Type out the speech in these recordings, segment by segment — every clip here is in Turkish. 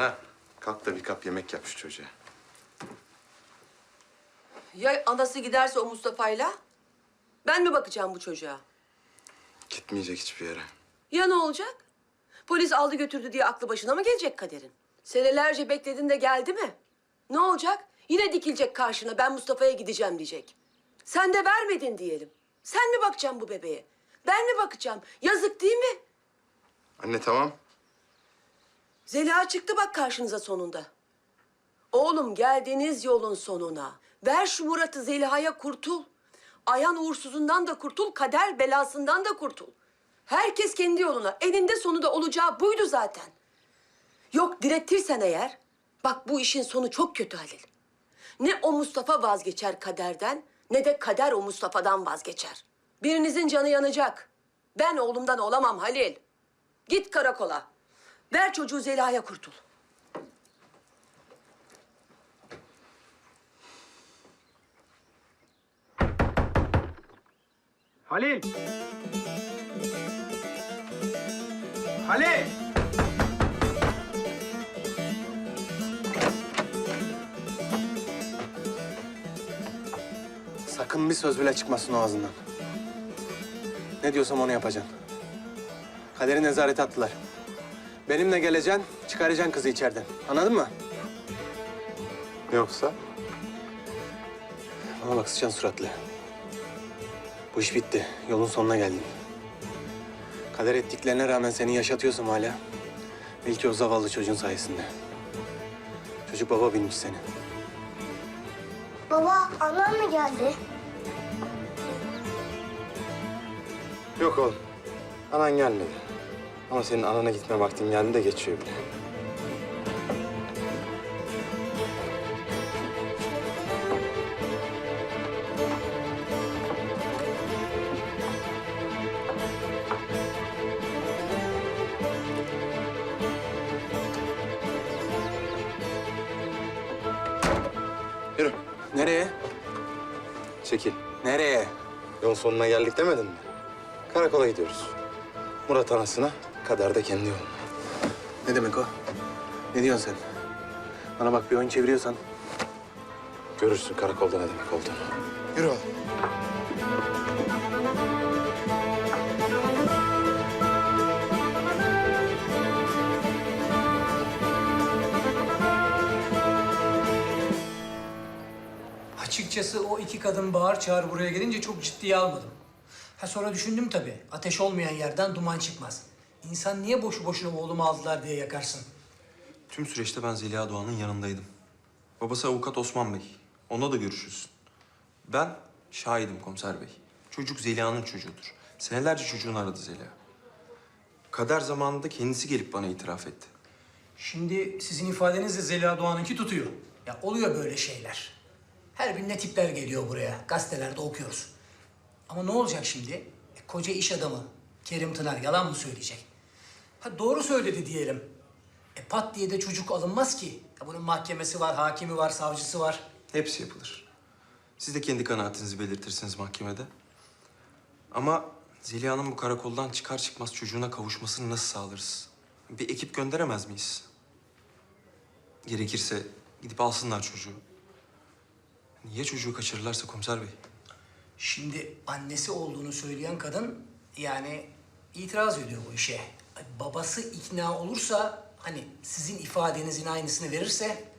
Ana kalk da bir kap yemek yap şu çocuğa. Ya anası giderse o Mustafa'yla? Ben mi bakacağım bu çocuğa? Gitmeyecek hiçbir yere. Ya ne olacak? Polis aldı götürdü diye aklı başına mı gelecek kaderin? Senelerce bekledin de geldi mi? Ne olacak? Yine dikilecek karşına ben Mustafa'ya gideceğim diyecek. Sen de vermedin diyelim. Sen mi bakacaksın bu bebeğe? Ben mi bakacağım? Yazık değil mi? Anne tamam. Zeliha çıktı bak karşınıza sonunda. Oğlum geldiğiniz yolun sonuna. Ver şu Murat'ı Zeliha'ya kurtul. Ayhan uğursuzundan da kurtul, kader belasından da kurtul. Herkes kendi yoluna. Eninde sonunda olacağı buydu zaten. Yok direttirsen eğer, bak bu işin sonu çok kötü Halil. Ne o Mustafa vazgeçer kaderden, ne de kader o Mustafa'dan vazgeçer. Birinizin canı yanacak. Ben oğlumdan olamam Halil. Git karakola. Ver çocuğu Zeliha'ya kurtul. Halil! Halil! Sakın bir söz bile çıkmasın o ağzından. Ne diyorsam onu yapacaksın. Kaderi nezarete attılar. Benimle geleceksin, çıkaracaksın kızı içeriden. Anladın mı? Yoksa? Bana bak sıçan suratlı. Bu iş bitti. Yolun sonuna geldin. Kader ettiklerine rağmen seni yaşatıyorsam hala... ...belki o zavallı çocuğun sayesinde. Çocuk baba bilmiş seni. Baba, annem mi geldi? Yok oğlum. Anan gelmedi. Ama senin anana gitme vaktin geldi de geçiyor bile. Yürü. Nereye? Çekil. Nereye? Yol sonuna geldik demedin mi? Karakola gidiyoruz. Murat anasına, kader de kendi yoluna. Ne demek o? Ne diyorsun sen? Bana bak bir oyun çeviriyorsan Görürsün karakolda ne demek olduğunu. Yürü oğlum. Açıkçası o iki kadın bağır çağır buraya gelince çok ciddiye almadım. Ha sonra düşündüm tabii. Ateş olmayan yerden duman çıkmaz. İnsan niye boşu boşuna oğlumu aldılar diye yakarsın. Tüm süreçte ben Zeliha Doğan'ın yanındaydım. Babası avukat Osman Bey. Onunla da görüşürsün. Ben şahidim komiser bey. Çocuk Zeliha'nın çocuğudur. Senelerce çocuğunu aradı Zeliha. Kader zamanında kendisi gelip bana itiraf etti. Şimdi sizin ifadenizle Zeliha Doğan'ınki tutuyor. Ya oluyor böyle şeyler. Her gün ne tipler geliyor buraya. Gazetelerde okuyoruz. Ama ne olacak şimdi? E, koca iş adamı Kerim Tınar yalan mı söyleyecek? Ha doğru söyledi diyelim. E pat diye de çocuk alınmaz ki. Ya bunun mahkemesi var, hakimi var, savcısı var. Hepsi yapılır. Siz de kendi kanaatinizi belirtirsiniz mahkemede. Ama Zeliha'nın bu karakoldan çıkar çıkmaz çocuğuna kavuşmasını nasıl sağlarız? Bir ekip gönderemez miyiz? Gerekirse gidip alsınlar çocuğu. Niye çocuğu kaçırırlarsa komiser bey? Şimdi annesi olduğunu söyleyen kadın yani itiraz ediyor bu işe. Babası ikna olursa hani sizin ifadenizin aynısını verirse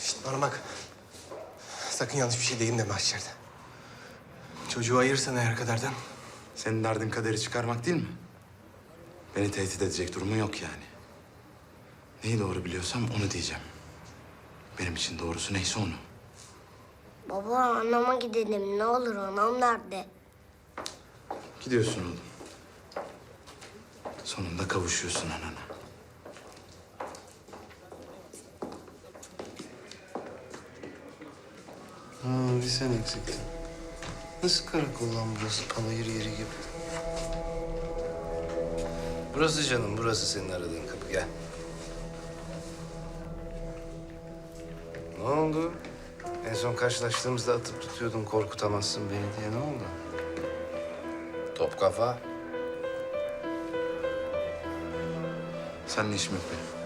Şişt bana. Sakın yanlış bir şey deyin deme içeride. Çocuğu ayırsan eğer kaderden. Senin derdin kaderi çıkarmak değil mi? Beni tehdit edecek durumun yok yani. Neyi doğru biliyorsam onu diyeceğim. Benim için doğrusu neyse onu. Baba, anneme gidelim. Ne olur, anam nerede? Gidiyorsun oğlum. Sonunda kavuşuyorsun anana. Ha, bir sen eksiktin. Nasıl karakol lan burası? Panayır yeri gibi. Burası canım, burası senin aradığın kapı. Gel. Ne oldu? En son karşılaştığımızda atıp tutuyordun korkutamazsın beni diye. Ne oldu? Top kafa. Seninle işim yok benim.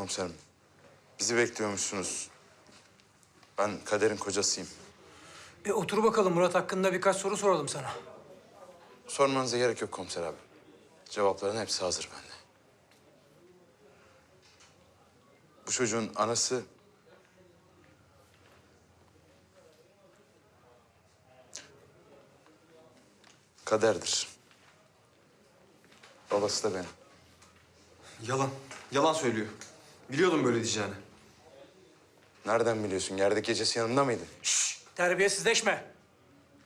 Komiserim. Bizi bekliyormuşsunuz. Ben Kader'in kocasıyım. E otur bakalım Murat hakkında birkaç soru soralım sana. Sormanıza gerek yok komiser abi. Cevapların hepsi hazır bende. Bu çocuğun anası... Kader'dir. Babası da benim. Yalan. Yalan söylüyor. Biliyordum böyle diyeceğini. Nereden biliyorsun? Yerdeki gecesi yanımda mıydı? Terbiyesizleşme.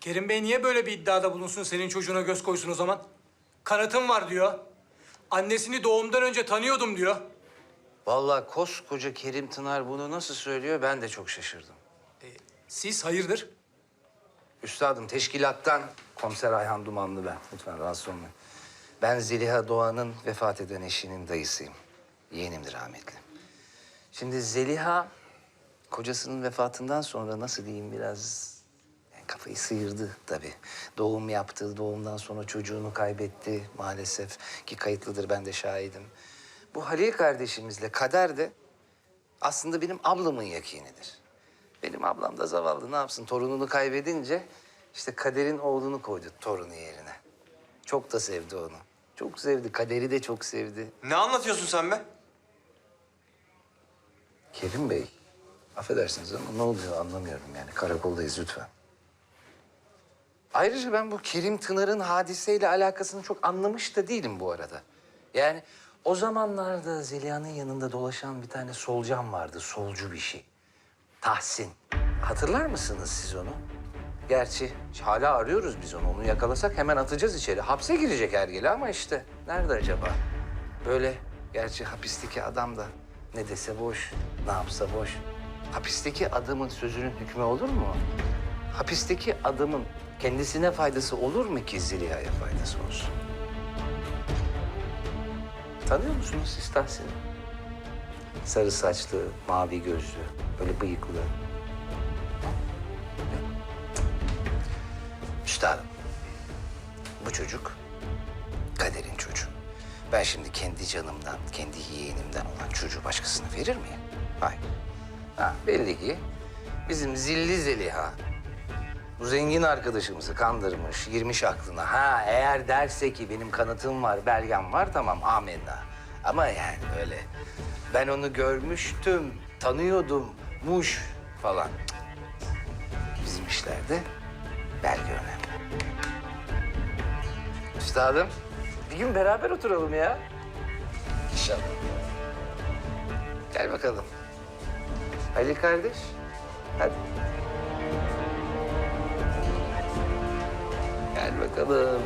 Kerim Bey niye böyle bir iddiada bulunsun senin çocuğuna göz koysun o zaman? Kanıtım var diyor. Annesini doğumdan önce tanıyordum diyor. Vallahi koskoca Kerim Tınar bunu nasıl söylüyor ben de çok şaşırdım. Siz hayırdır? Üstadım teşkilattan komiser Ayhan Dumanlı ben. Lütfen rahatsız olmayın. Ben Zeliha Doğan'ın vefat eden eşinin dayısıyım. Yeğenimdir rahmetli. Şimdi Zeliha kocasının vefatından sonra nasıl diyeyim biraz yani kafayı sıyırdı tabii. Doğum yaptı, doğumdan sonra çocuğunu kaybetti maalesef ki kayıtlıdır ben de şahidim. Bu Halil kardeşimizle Kader de aslında benim ablamın yakinidir. Benim ablam da zavallı ne yapsın torununu kaybedince işte Kader'in oğlunu koydu torunu yerine. Çok da sevdi onu. Çok sevdi. Kader'i de çok sevdi. Ne anlatıyorsun sen be? Kerim Bey, affedersiniz ama ne oluyor anlamıyorum yani. Karakoldayız lütfen. Ayrıca ben bu Kerim Tınar'ın hadiseyle alakasını çok anlamış da değilim bu arada. Yani o zamanlarda Zeliha'nın yanında dolaşan bir tane solcan vardı, solcu bir şey. Tahsin. Hatırlar mısınız siz onu? Gerçi hala arıyoruz biz onu. Onu yakalasak hemen atacağız içeri. Hapse girecek hergele ama işte nerede acaba? Böyle gerçi hapisteki adam da ne dese boş, ne yapsa boş. Hapisteki adamın sözünün hükmü olur mu? Hapisteki adamın kendisine faydası olur mu ki Zeliha'ya faydası olsun? Tanıyor musunuz siz Tahsin'i? Sarı saçlı, mavi gözlü, böyle bıyıklı. Üstadım, bu çocuk. Ben şimdi kendi canımdan, kendi yeğenimden olan çocuğu başkasına verir miyim? Hayır. Ha, belli ki bizim zilli Zeliha bu zengin arkadaşımızı kandırmış, girmiş aklına. Ha eğer derse ki benim kanıtım var, belgem var tamam amenna. Ama yani öyle ben onu görmüştüm, tanıyordum, muş falan. Bizim işlerde belge önemli. Üstadım, bir gün beraber oturalım ya. İnşallah. Gel bakalım. Ali kardeş, hadi. Gel bakalım.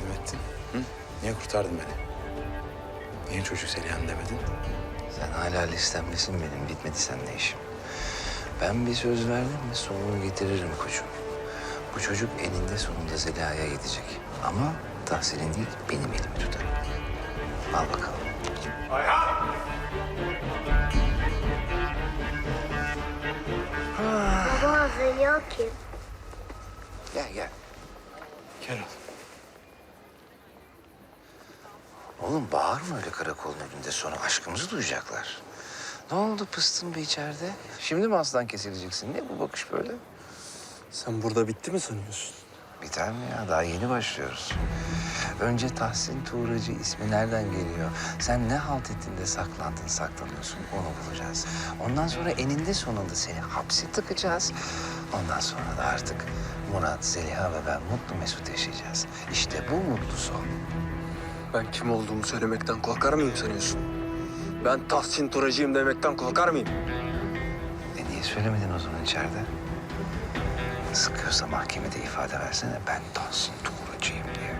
Yardım ettin? Hı? Niye kurtardın beni? Niye çocuk Zeliha'nın demedin? Sen hala listemdesin benim. Bitmedi seninle işim. Ben bir söz verdim mi sonunu getiririm koçum. Bu çocuk eninde sonunda Zeliha'ya gidecek. Ama Tahsin'in değil, benim elimi tutar. Al bakalım. Baba Zeliha kim? Gel gel. Gel oğlum. Oğlum bağırma öyle karakolun önünde sonra aşkımızı duyacaklar. Ne oldu pıstın bir içeride? Şimdi mi aslan kesileceksin? Ne bu bakış böyle? Sen burada bitti mi sanıyorsun? Biter mi ya? Daha yeni başlıyoruz. Önce Tahsin Tuğracı ismi nereden geliyor? Sen ne halt ettiğinde saklandın, saklanıyorsun onu bulacağız. Ondan sonra eninde sonunda seni hapse tıkacağız. Ondan sonra da artık Murat, Zeliha ve ben mutlu mesut yaşayacağız. İşte bu mutlu son. Ben kim olduğumu söylemekten korkar mıyım sanıyorsun? Ben Tahsin Turacıyım demekten korkar mıyım? E niye söylemedin o zaman içeride? Sıkıyorsa mahkemede ifade versene ben Tahsin Tuğracıyım diye.